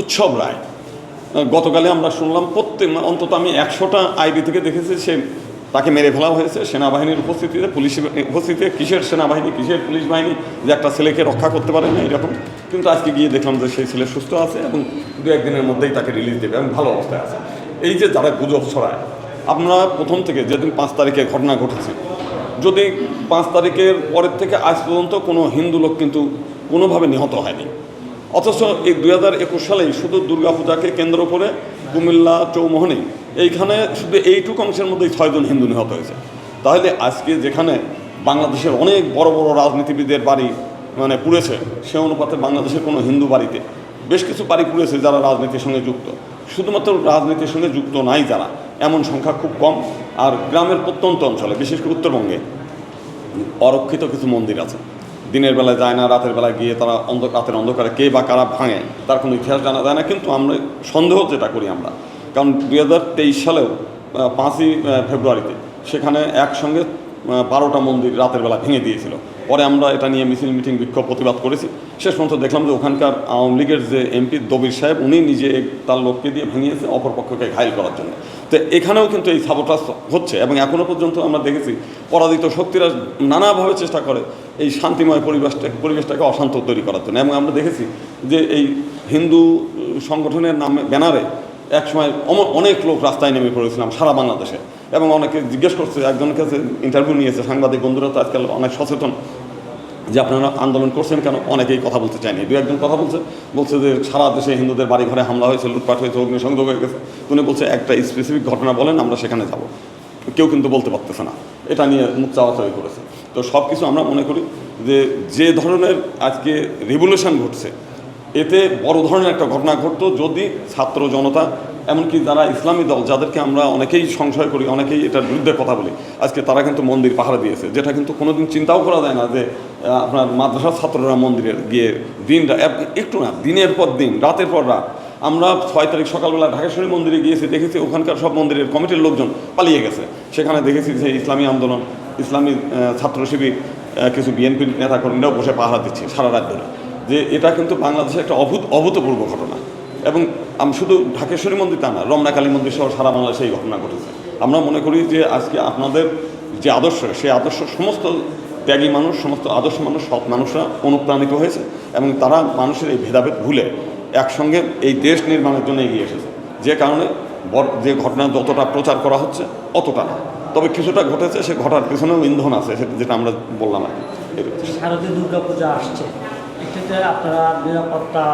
উৎসব রায়। গতকালে আমরা শুনলাম প্রত্যেক অন্তত আমি একশোটা আইডি থেকে দেখেছি সে তাকে মেরে ফেলা হয়েছে। সেনাবাহিনীর উপস্থিতিতে, পুলিশ উপস্থিতিতে কিসের সেনাবাহিনী, কিসের পুলিশ বাহিনী, যে একটা ছেলেকে রক্ষা করতে পারে না, এরকম। কিন্তু আজকে গিয়ে দেখলাম যে সেই ছেলে সুস্থ আছে এবং দু একদিনের মধ্যেই তাকে রিলিজ দেবে এবং ভালো অবস্থায় আছে। এই যে যারা গুজব ছড়ায় আপনারা প্রথম থেকে যেদিন পাঁচ তারিখে ঘটনা ঘটেছে, যদি পাঁচ তারিখের পরের থেকে আজ পর্যন্ত কোনো হিন্দু লোক কিন্তু কোনোভাবে নিহত হয়নি। অথচ এই দুই হাজার একুশ সালেই শুধু দুর্গাপূজাকে কেন্দ্র করে কুমিল্লা চৌমোহনী, এইখানে শুধু এইটুকু অংশের মধ্যেই ছয়জন হিন্দু নিহত হয়েছে। তাহলে আজকে যেখানে বাংলাদেশের অনেক বড় বড় রাজনীতিবিদের বাড়ি মানে পুড়েছে, সে অনুপাতে বাংলাদেশের কোনো হিন্দু বাড়িতে বেশ কিছু বাড়ি পুড়েছে যারা রাজনীতির সঙ্গে যুক্ত। শুধুমাত্র রাজনীতির সঙ্গে যুক্ত নাই যারা, এমন সংখ্যা খুব কম। আর গ্রামের প্রত্যন্ত অঞ্চলে, বিশেষ করে উত্তরবঙ্গে, অরক্ষিত কিছু মন্দির আছে। দিনের বেলায় যায় না, রাতের বেলায় গিয়ে তারা অন্ধ, রাতের অন্ধকারে কে বা কারা ভাঙে, তার কোনো ইতিহাস জানা যায় না, কিন্তু আমরা সন্দেহ যেটা করি আমরা। কারণ দুই হাজার তেইশ সালেও পাঁচই ফেব্রুয়ারিতে সেখানে একসঙ্গে বারোটা মন্দির রাতের বেলা ভেঙে দিয়েছিল। পরে আমরা এটা নিয়ে মিছিল, মিটিং, বিক্ষোভ, প্রতিবাদ করেছি। শেষ পর্যন্ত দেখলাম যে ওখানকার আওয়ামী লীগের যে এমপি দবির সাহেব, উনি নিজে তার লোককে দিয়ে ভেঙিয়েছে অপরপক্ষকে ঘায়ল করার জন্য। তো এখানেও কিন্তু এই সাবোটাস হচ্ছে এবং এখনও পর্যন্ত আমরা দেখেছি, পরাজিত শক্তিরা নানাভাবে চেষ্টা করে এই শান্তিময় পরিবেশটা, পরিবেশটাকে অশান্ত তৈরি করার জন্য। এবং আমরা দেখেছি যে এই হিন্দু সংগঠনের নামে, ব্যানারে একসময় অনেক লোক রাস্তায় নেমে পড়েছিলাম সারা বাংলাদেশে। এবং অনেকে জিজ্ঞেস করছে, একজনের কাছে ইন্টারভিউ নিয়েছে, সাংবাদিক বন্ধুরা তো আজকাল অনেক সচেতন যে আপনারা আন্দোলন করছেন কেন? অনেকেই কথা বলতে চায়নি। দু একজন কথা বলছে বলছে যে সারা দেশে হিন্দুদের বাড়ি ঘরে হামলা হয়েছে, লুটপাট হয়েছে, অগ্নিসংযোগ হয়ে গেছে। উনি বলছে, একটা স্পেসিফিক ঘটনা বলেন, আমরা সেখানে যাব। কেউ কিন্তু বলতে পারতেছে না। এটা নিয়ে মুখ চাওয়াচাওয়ি করেছে। তো সব কিছু আমরা মনে করি যে যে ধরনের আজকে রিভলিউশন ঘটছে, এতে বড় ধরনের একটা ঘটনা ঘটতো যদি ছাত্র জনতা, এমনকি যারা ইসলামী দল, যাদেরকে আমরা অনেকেই সংশয় করি, অনেকেই এটার বিরুদ্ধে কথা বলি, আজকে তারা কিন্তু মন্দির পাহারা দিয়েছে, যেটা কিন্তু কোনোদিন চিন্তাও করা যায় না যে আপনার মাদ্রাসার ছাত্ররা মন্দিরে গিয়ে দিন রা- এক- একটু না, দিনের পর দিন, রাতের পর রাত আমরা ছয় তারিখ সকালবেলা ঢাকেশ্বরী মন্দিরে গিয়েছি, দেখেছি ওখানকার সব মন্দিরের কমিটির লোকজন পালিয়ে গেছে। সেখানে দেখেছি যে ইসলামী আন্দোলন, ইসলামী ছাত্র কিছু বিএনপির নেতাকর্মীরাও বসে পাহারা দিচ্ছে সারা রাত ধরে। যে এটা কিন্তু বাংলাদেশে একটা অভূত অভূতপূর্ব ঘটনা। এবং আমি শুধু ঢাকেশ্বরী মন্দির তা না রমনা কালী মন্দির সহ সারা বাংলাদেশে এই ঘটনা ঘটেছে। আমরা মনে করি যে আজকে আপনাদের যে আদর্শ, সেই আদর্শ সমস্ত ত্যাগী মানুষ, সমস্ত আদর্শ মানুষ, সৎ মানুষরা অনুপ্রাণিত হয়েছে এবং তারা মানুষের এই ভেদাভেদ ভুলে একসঙ্গে এই দেশ নির্মাণের জন্য এগিয়ে এসেছে। যে কারণে যে ঘটনা যতটা প্রচার করা হচ্ছে, অতটা না। তবে কিছুটা ঘটেছে, সে ঘটার পিছনেও ইন্ধন আছে, সেটা যেটা আমরা বললাম আর কি শারদীয় দুর্গাপূজা আসছে। এক্ষেত্রে আপনারা নিরাপত্তা